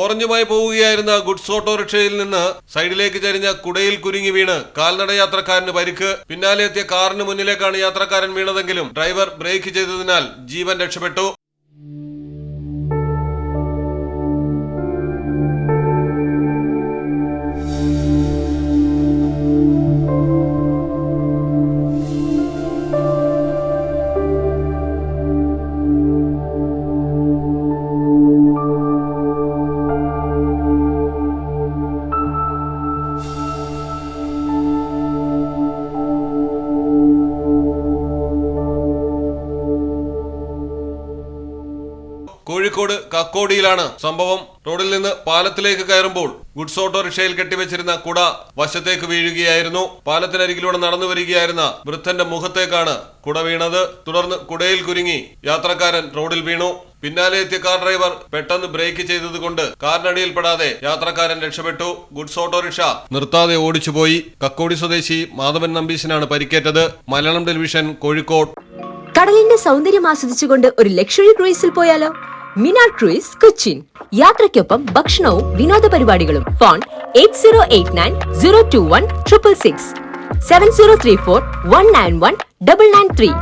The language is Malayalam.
ഓറഞ്ചുമായി പോവുകയായിരുന്ന ഗുഡ്സ് ഓട്ടോറിക്ഷയിൽ നിന്ന് സൈഡിലേക്ക് ചരിഞ്ഞ കുടയിൽ കുരുങ്ങി വീണ് കാൽനട യാത്രക്കാരന് പരിക്ക്. പിന്നാലെ എത്തിയ കാറിന് മുന്നിലേക്കാണ് യാത്രക്കാരൻ വീണതെങ്കിലും ഡ്രൈവർ ബ്രേക്ക് ചെയ്തതിനാൽ ജീവൻ രക്ഷപ്പെട്ടു. കോഴിക്കോട് കക്കോടിയിലാണ് സംഭവം. റോഡിൽ നിന്ന് പാലത്തിലേക്ക് കയറുമ്പോൾ ഗുഡ്സ് ഓട്ടോറിക്ഷയിൽ കെട്ടിവെച്ചിരുന്ന കുട വശത്തേക്ക് വീഴുകയായിരുന്നു. പാലത്തിനരികിലൂടെ നടന്നു വരികയായിരുന്ന വൃദ്ധന്റെ മുഖത്തേക്കാണ് കുട വീണത്. തുടർന്ന് കുടയിൽ കുരുങ്ങി യാത്രക്കാരൻ റോഡിൽ വീണു. പിന്നാലെ എത്തിയ കാർ ഡ്രൈവർ പെട്ടെന്ന് ബ്രേക്ക് ചെയ്തതുകൊണ്ട് കാറിനടിയിൽപ്പെടാതെ യാത്രക്കാരൻ രക്ഷപ്പെട്ടു. ഗുഡ്സ് ഓട്ടോറിക്ഷ നിർത്താതെ ഓടിച്ചുപോയി. കക്കോടി സ്വദേശി മാധവൻ നമ്പീശനാണ് പരിക്കേറ്റത്. മലയാളം ടെലിവിഷൻ കോഴിക്കോട്. കടലിന്റെ സൗന്ദര്യം ആസ്വദിച്ചുകൊണ്ട് ഒരു ലക്ഷറി ക്രൂയിസിൽ പോയാലോ? മിനാർ ക്രൂയിസ് കൊച്ചിൻ. യാത്രയ്ക്കൊപ്പം ഭക്ഷണവും വിനോദ പരിപാടികളും. Phone eight zero eight nine zero two one triple six. Seven zero three four one nine one double nine three.